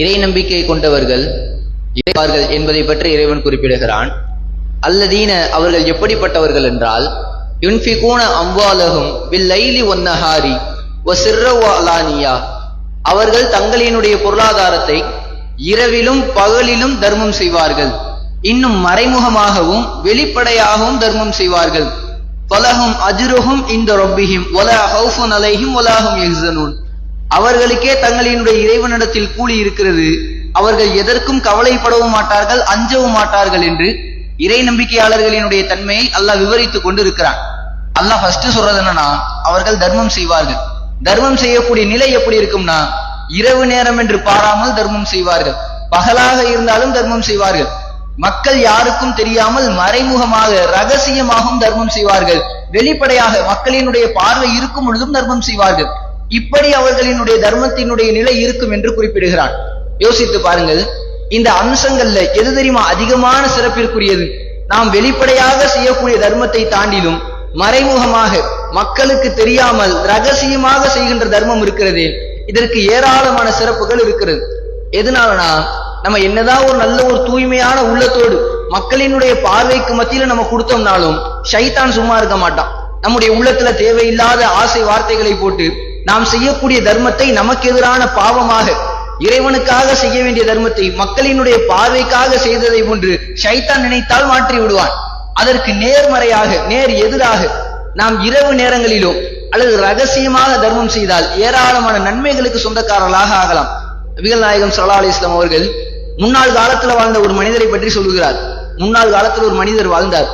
இறை நம்பிக்கை கொண்டவர்கள் இறைவார்கள் என்பதை பற்றி இறைவன் குறிப்பிடுகிறான். அல்லதீன அவர்கள் எப்படிப்பட்டவர்கள் என்றால் யுன்ஃபிகூன அம்பாலகும் வில்லைலி ஒன்னஹாரி வ அவர்கள் தங்களினுடைய பொருளாதாரத்தை இரவிலும் பகலிலும் தர்மம் செய்வார்கள். இன்னும் மறைமுகமாகவும் வெளிப்படையாகவும் தர்மம் செய்வார்கள். பலகும் அஜுருகும் இந்த ரொப்பிஹிம். ஒலா ஹவுஃபுன் அலைஹிம் ஒலாகும் எஹ்சனூன் அவர்களுக்கே தங்களினுடைய இறைவனிடத்தில் கூலி இருக்கிறது. அவர்கள் எதற்கும் கவலைப்படவும் மாட்டார்கள் அஞ்சவும் மாட்டார்கள் என்று இறை நம்பிக்கையாளர்களினுடைய தன்மையை அல்லாஹ் விவரித்துக் கொண்டிருக்கிறான். அல்லாஹ் ஃபர்ஸ்ட் சொல்றது என்னன்னா அவர்கள் தர்மம் செய்வார்கள். தர்மம் செய்யக்கூடிய நிலை எப்படி இருக்கும்னா இரவு நேரம் என்று பாராமல் தர்மம் செய்வார்கள். பகலாக இருந்தாலும் தர்மம் செய்வார்கள். மக்கள் யாருக்கும் தெரியாமல் மறைமுகமாக ரகசியமாகவும் தர்மம் செய்வார்கள். வெளிப்படையாக மக்களினுடைய பார்வை இருக்கும் பொழுதும் தர்மம் செய்வார்கள். இப்படி அவர்களினுடைய தர்மத்தினுடைய நிலை இருக்கும் என்று குறிப்பிடுகிறான் யோசித்து பாருங்கள் இந்த அம்சங்கள்ல எது தெரியுமா அதிகமான சிறப்பிற்குரியது? நாம் வெளிப்படையாக செய்யக்கூடிய தர்மத்தை தாண்டிலும் மறைமுகமாக மக்களுக்கு தெரியாமல் ரகசியமாக செய்கின்ற தர்மம் இருக்கிறது இதற்கு ஏராளமான சிறப்புகள் இருக்கிறது. எதனாலனா நம்ம என்னதான் ஒரு நல்ல ஒரு தூய்மையான உள்ளத்தோடு மக்களினுடைய பார்வைக்கு மத்தியில நம்ம கொடுத்தோம்னாலும் ஷைத்தான் சும்மா இருக்க மாட்டான். நம்முடைய உள்ளத்துல தேவையில்லாத ஆசை வார்த்தைகளை போட்டு நாம் செய்யக்கூடிய தர்மத்தை நமக்கு எதிரான பாவமாக இறைவனுக்காக செய்ய வேண்டிய தர்மத்தை மக்களினுடைய பார்வைக்காக செய்ததை போன்று சைத்தான் நினைத்தால் மாற்றி விடுவான். அதற்கு நேர்மறையாக நேர் எதிராக நாம் இரவு நேரங்களிலோ அல்லது ரகசியமாக தர்மம் செய்தால் ஏராளமான நன்மைகளுக்கு சொந்தக்காரர்களாக ஆகலாம். நபிகள் நாயகம் சல்லா அலி இஸ்லாம் அவர்கள் முன்னாள் காலத்துல வாழ்ந்த ஒரு மனிதரை பற்றி சொல்லுகிறார் முன்னாள் காலத்தில் ஒரு மனிதர் வாழ்ந்தார்.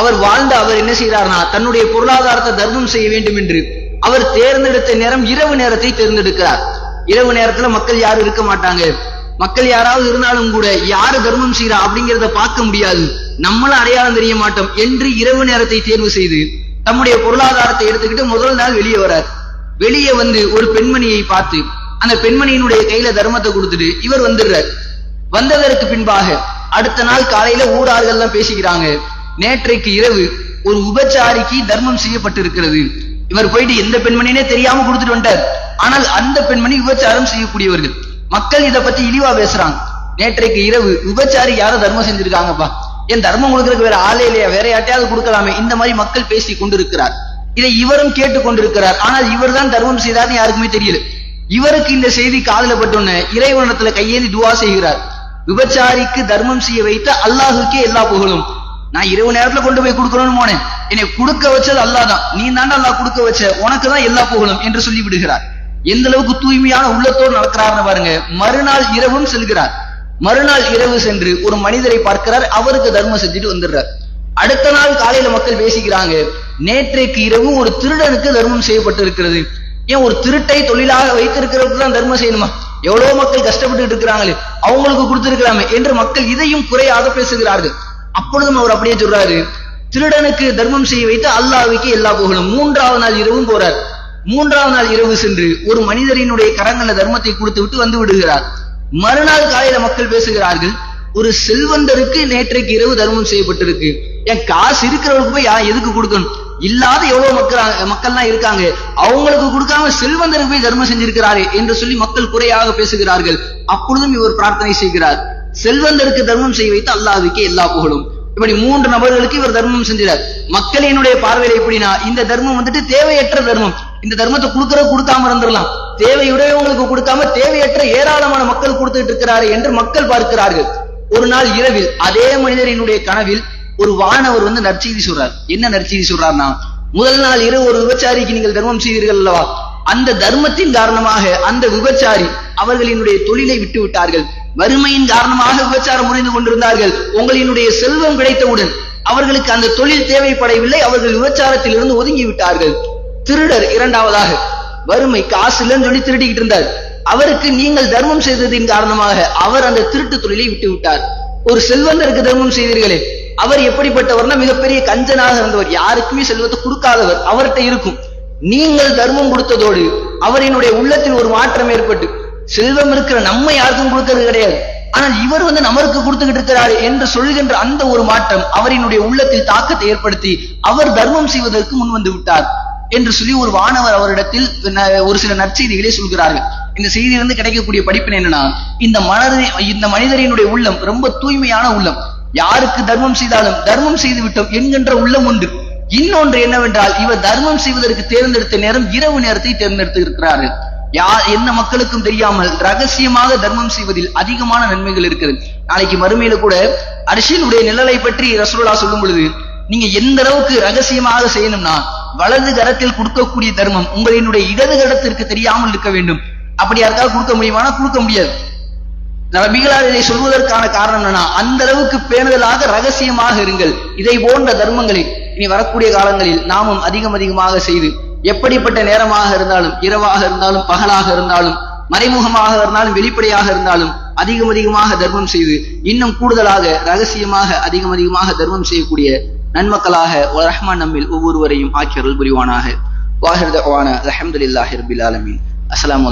அவர் வாழ்ந்த அவர் என்ன செய்கிறார்னா தன்னுடைய பொருளாதாரத்தை தர்மம் செய்ய வேண்டும் என்று அவர் தேர்ந்தெடுத்த நேரம் இரவு நேரத்தை தேர்ந்தெடுக்கிறார். இரவு நேரத்துல மக்கள் யாரும் இருக்க மாட்டாங்க. மக்கள் யாராவது இருந்தாலும் கூட யாரு தர்மம் செய்யறா அப்படிங்கிறத பார்க்க முடியாது. நம்மளும் அடையாளம் தெரிய மாட்டோம் என்று இரவு நேரத்தை தேர்வு செய்து தம்முடைய பொருளாதாரத்தை எடுத்துக்கிட்டு முதல் நாள் வெளியே வரார் வெளியே வந்து ஒரு பெண்மணியை பார்த்து அந்த பெண்மணியினுடைய கையில தர்மத்தை கொடுத்துட்டு இவர் வந்துடுறார். வந்ததற்கு பின்பாக அடுத்த நாள் காலையில ஊரார்கள் எல்லாம் பேசிக்கிறாங்க. நேற்றைக்கு இரவு ஒரு உபச்சாரிக்கு தர்மம் செய்யப்பட்டிருக்கிறது. இவர் போயிட்டு எந்த பெண்மணினே தெரியாம கொடுத்துட்டு வந்தார் ஆனால் அந்த பெண்மணி விபச்சாரம் செய்யக்கூடியவர்கள். மக்கள் இதை பத்தி இழிவா பேசுறாங்க. நேற்றைக்கு இரவு விபச்சாரி யாரோ தர்மம் செஞ்சிருக்காங்கப்பா. என் தர்மம் கொடுக்கறதுக்கு வேற ஆளே இல்லையா? வேற யாட்டையாவது கொடுக்கலாமே. இந்த மாதிரி மக்கள் பேசி கொண்டிருக்கிறார். இதை இவரும் கேட்டுக் கொண்டிருக்கிறார் ஆனால் இவர் தான் தர்மம் செய்தார்னு யாருக்குமே தெரியல. இவருக்கு இந்த செய்தி காதல பட்டோன்னு இறைவனத்துல கையேந்தி துவா செய்கிறார். விபச்சாரிக்கு தர்மம் செய்ய வைத்த அல்லாஹுக்கே எல்லா புகழும். நான் இரவு நேரத்துல கொண்டு போய் கொடுக்கணும்னு போனேன். என்னை கொடுக்க வச்சது அல்லாஹ் தான் நீ தாண்டா அல்லாஹ் கொடுக்க வச்ச. உனக்கு தான் எல்லா புகழும் என்று சொல்லி விடுகிறார் எந்த அளவுக்கு தூய்மையான உள்ளத்தோடு நடக்கிறார்னு பாருங்க. மறுநாள் இரவும் செல்கிறார். மறுநாள் இரவு சென்று ஒரு மனிதரை பார்க்கிறார். அவருக்கு தர்மம் செஞ்சுட்டு வந்துடுறார். அடுத்த நாள் காலையில மக்கள் பேசிக்கிறாங்க. நேற்றைக்கு இரவு ஒரு திருடனுக்கு தர்மம் செய்யப்பட்டிருக்கிறது. ஏன் ஒரு திருட்டை தொழிலாக வைத்திருக்கிறவருக்கு தான் தர்மம் செய்யணுமா? எவ்வளவு மக்கள் கஷ்டப்பட்டு இருக்கிறாங்களே. அவங்களுக்கு கொடுத்திருக்கலாமே என்று மக்கள் இதையும் குறையாக பேசுகிறார்கள். அப்பொழுதும் அவர் அப்படியே சொல்றாரு. திருடனுக்கு தர்மம் செய்ய வைத்து அல்லாவுக்கு எல்லா புகழும். மூன்றாவது நாள் இரவும் போறார். மூன்றாவது நாள் இரவு சென்று ஒரு மனிதரினுடைய கரங்கள தர்மத்தை கொடுத்து விட்டு வந்து விடுகிறார். மறுநாள் காலையில மக்கள் பேசுகிறார்கள் ஒரு செல்வந்தருக்கு நேற்றைக்கு இரவு தர்மம் செய்யப்பட்டிருக்கு. என் காசு இருக்கிறவங்களுக்கு போய் யார் எதுக்கு கொடுக்கணும்? இல்லாத எவ்வளவு மக்கள் மக்கள்லாம் இருக்காங்க. அவங்களுக்கு கொடுக்காம செல்வந்தருக்கு போய் தர்மம் செஞ்சிருக்கிறாரே என்று சொல்லி மக்கள் குறையாக பேசுகிறார்கள். அப்பொழுதும் இவர் பிரார்த்தனை செய்கிறார். செல்வந்தருக்கு தர்மம் செய்ய வைத்து அல்லாஹ்வுக்கே எல்லா புகழும். இப்படி மூன்று நபர்களுக்கு இவர் தர்மம் செஞ்சார் மக்களினுடைய பார்வையில எப்படின்னா இந்த தர்மம் வந்துட்டு தேவையற்ற தர்மம். இந்த தர்மத்தை கொடுக்கறது கொடுக்காம இருந்துடலாம். தேவையுடையவங்களுக்கு கொடுக்காம தேவையற்ற ஏராளமான மக்கள் கொடுத்துட்டு இருக்கிறாரு என்று மக்கள் பார்க்கிறார்கள். ஒரு நாள் இரவில் அதே மனிதரினுடைய கனவில் ஒரு வானவர் வந்து நற்செய்தி சொல்றார். என்ன நற்செய்தி சொல்றாருன்னா முதல் நாள் இரவு ஒரு விபச்சாரிக்கு நீங்கள் தர்மம் செய்தீர்கள் அல்லவா? அந்த தர்மத்தின் காரணமாக அந்த விபச்சாரி அவர்களினுடைய தொழிலை விட்டு விட்டார்கள் வறுமையின் காரணமாக விபச்சாரம் புரிந்து கொண்டிருந்தார்கள். உங்களினுடைய செல்வம் கிடைத்தவுடன் அவர்களுக்கு அந்த தொழில் தேவைப்படவில்லை. அவர்கள் விபச்சாரத்தில் இருந்து ஒதுங்கி விட்டார்கள் திருடர் இரண்டாவதாக வறுமை காசு இல்லைன்னு சொல்லி திருடிக்கிட்டு இருந்தார். அவருக்கு நீங்கள் தர்மம் செய்ததின் காரணமாக அவர் அந்த திருட்டு தொழிலை விட்டு விட்டார் ஒரு செல்வந்தருக்கு தர்மம் செய்தீர்களே அவர் எப்படிப்பட்டவர்னா மிகப்பெரிய கஞ்சனாக இருந்தவர். யாருக்குமே செல்வத்தை கொடுக்காதவர். அவர்கிட்ட இருக்கும். நீங்கள் தர்மம் கொடுத்ததோடு அவரினுடைய உள்ளத்தில் ஒரு மாற்றம் ஏற்பட்டு செல்வம் இருக்கிற நம்ம யாருக்கும் கொடுக்கறது கிடையாது. ஆனால் இவர் வந்து நமருக்கு கொடுத்துக்கிட்டு இருக்கிறாரு என்று சொல்கின்ற அந்த ஒரு மாற்றம் அவரினுடைய உள்ளத்தில் தாக்கத்தை ஏற்படுத்தி அவர் தர்மம் செய்வதற்கு முன் வந்து விட்டார் என்று சொல்லி ஒரு வானவர் அவரிடத்தில் ஒரு சில நற்செய்திகளை சொல்கிறார்கள். இந்த செய்தியிலிருந்து கிடைக்கக்கூடிய படிப்பினை என்னன்னா இந்த மனதை இந்த மனிதரினுடைய உள்ளம் ரொம்ப தூய்மையான உள்ளம். யாருக்கு தர்மம் செய்தாலும் தர்மம் செய்து விட்டோம் என்கின்ற உள்ளம் உண்டு. இன்னொன்று என்னவென்றால் இவர் தர்மம் செய்வதற்கு தேர்ந்தெடுத்த நேரம் இரவு நேரத்தை தேர்ந்தெடுத்து இருக்கிறார்கள் யார் என்ன மக்களுக்கும் தெரியாமல் ரகசியமாக தர்மம் செய்வதில் அதிகமான நன்மைகள் இருக்குது நாளைக்கு மறுமையில கூட அரசியலுடைய நிழலை பற்றி ரசூலுல்லாஹ் சொல்லும் பொழுது நீங்க எந்த அளவுக்கு ரகசியமாக செய்யணும்னா வலது கரத்தில் கொடுக்கக்கூடிய தர்மம் உங்களினுடைய இடது கரத்திற்கு தெரியாமல் இருக்க வேண்டும். அப்படி யாருக்காவது கொடுக்க முடியுமானா கொடுக்க முடியாது. நபிகளார் இதை சொல்வதற்கான காரணம் என்னன்னா அந்த அளவுக்கு பேணுதலாக ரகசியமாக இருங்கள். இதை போன்ற தர்மங்களை இனி வரக்கூடிய காலங்களில் நாமும் அதிகம் அதிகமாக செய்து எப்படிப்பட்ட நேரமாக இருந்தாலும் இரவாக இருந்தாலும் பகலாக இருந்தாலும் மறைமுகமாக இருந்தாலும் வெளிப்படையாக இருந்தாலும் அதிகம் அதிகமாக தர்மம் செய்து இன்னும் கூடுதலாக ரகசியமாக அதிகம் அதிகமாக தர்மம் செய்யக்கூடிய நன்மக்களாக ரஹ்மான் நம்மில் ஒவ்வொருவரையும் ஆக்கியருள் புரிவானாக. வாஹிர் தவான அலமதுல்லாஹி ரபில் ஆலமீன். அஸ்ஸலாமு